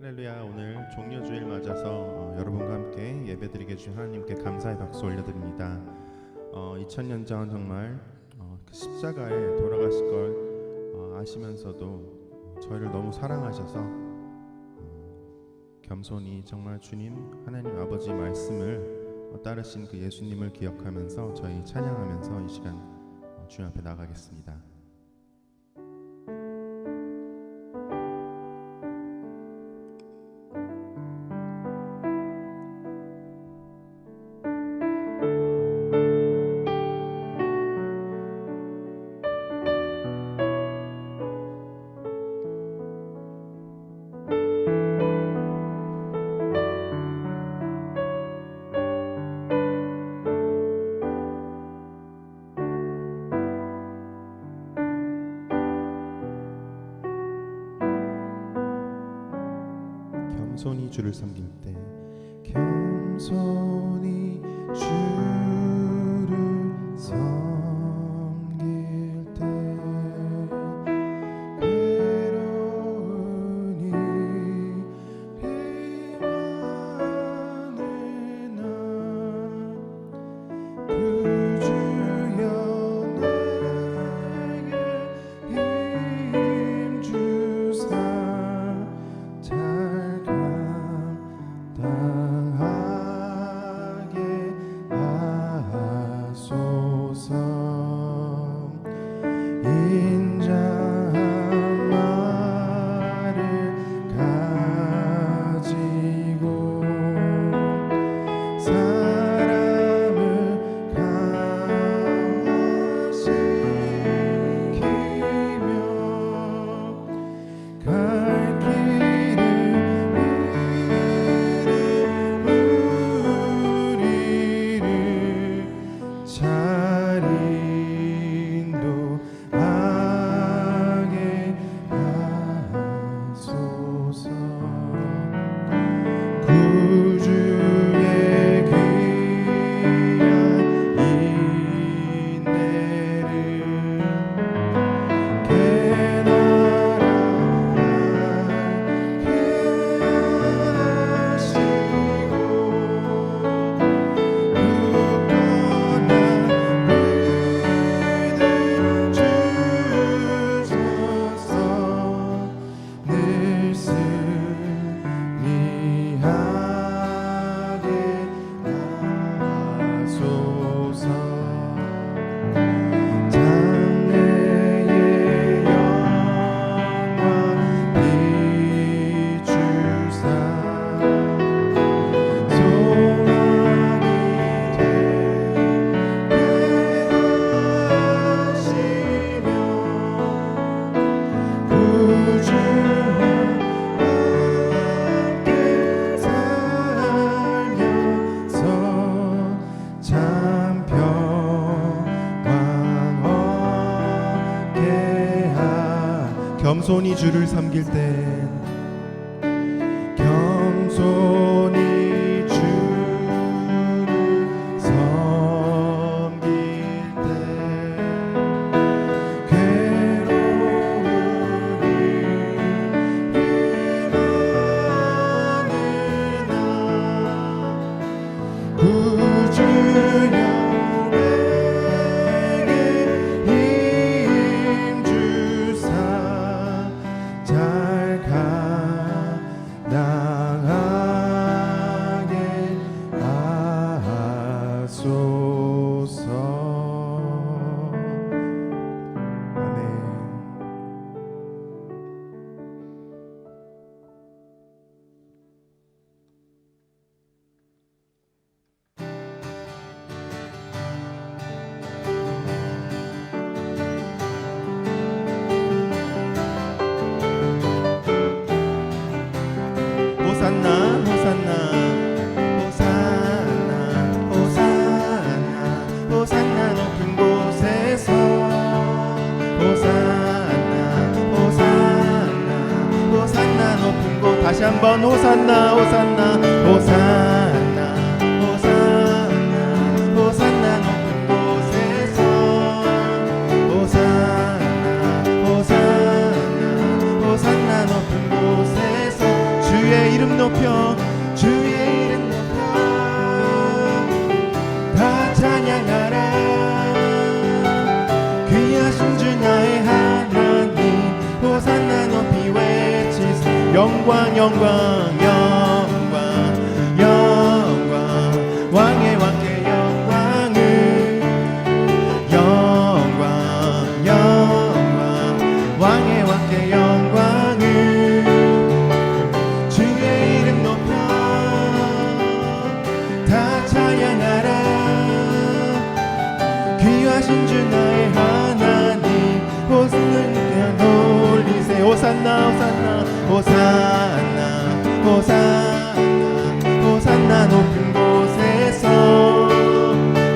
할렐루야 오늘 종려주일 맞아서 어, 여러분과 함께 예배드리게 주신 하나님께 감사의 박수 올려드립니다. 어, 2000년 전 정말 어, 그 십자가에 돌아가실 걸 어, 아시면서도 어, 저희를 너무 사랑하셔서 어, 겸손히 정말 주님 하나님 아버지 말씀을 어, 따르신 그 예수님을 기억하면서 저희 찬양하면서 이 시간 어, 주님 앞에 나가겠습니다. 겸손히 주를 섬길 때 겸손히 주 in 겸손히 주를 섬길 때 한번 호산나 호산 영광 영광 영광 영광. 왕의 왕께 영광을. 영광 영광. 왕의 왕께 영광을. 주의 이름 높여 다 찬양하라. 귀하신 주 나의 하나님 호산나 놀리세 호산나 호산나 호산나 호산나 호산나 높은 곳에서.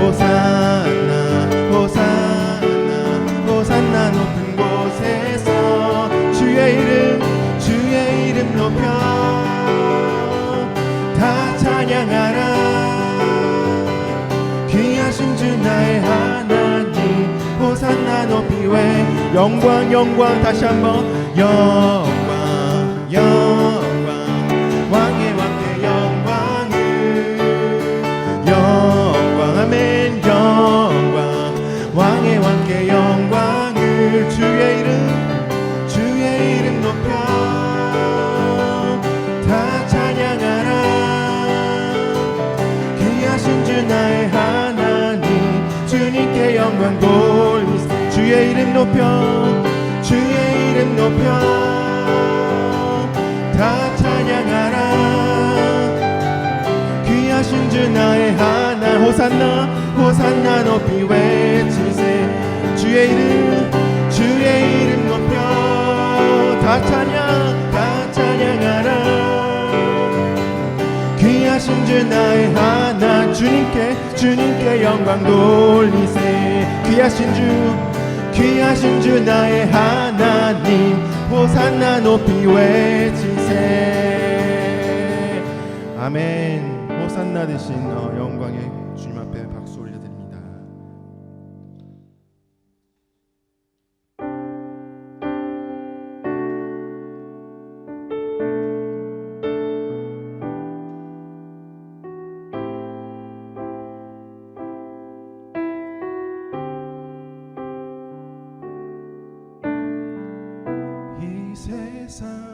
호산나 호산나 호산나 높은 곳에서 주의 이름 주의 이름 높여 다 찬양하라. 귀하신 주 나의 하나님 호산나 높이 왜 영광 영광 다시 한번 영 귀하신 주 나의 하나 호산나 호산나 높이 외치세. 주의 이름 주의 이름 높여 다 찬양 다 찬양하라. 귀하신 주 나의 하나 주님께 주님께 영광 돌리세. 귀하신 주 주 나의 하나님 호산나 높이 외치세. 아멘. 호산나 대신 어, 영광의 세상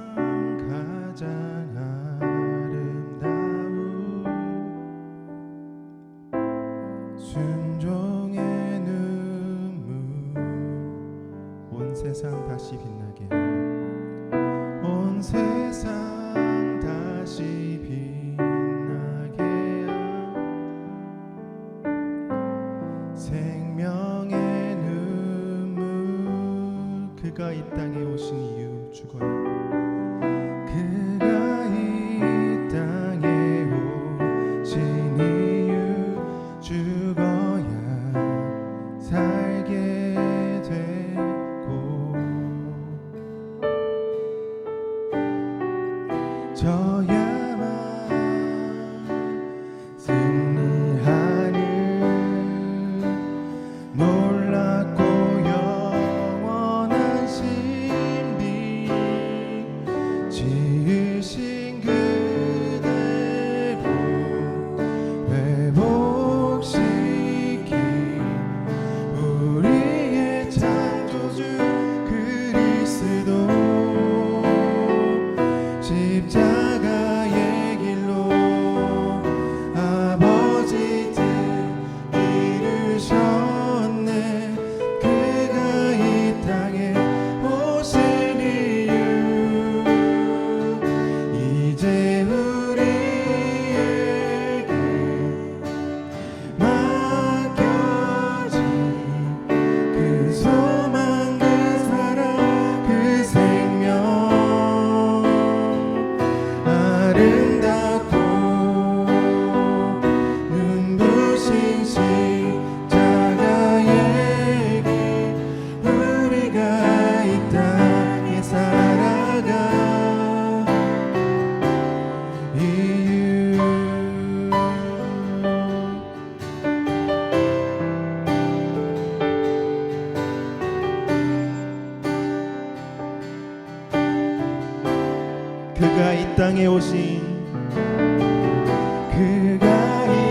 Yeah.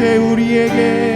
이제 우리에게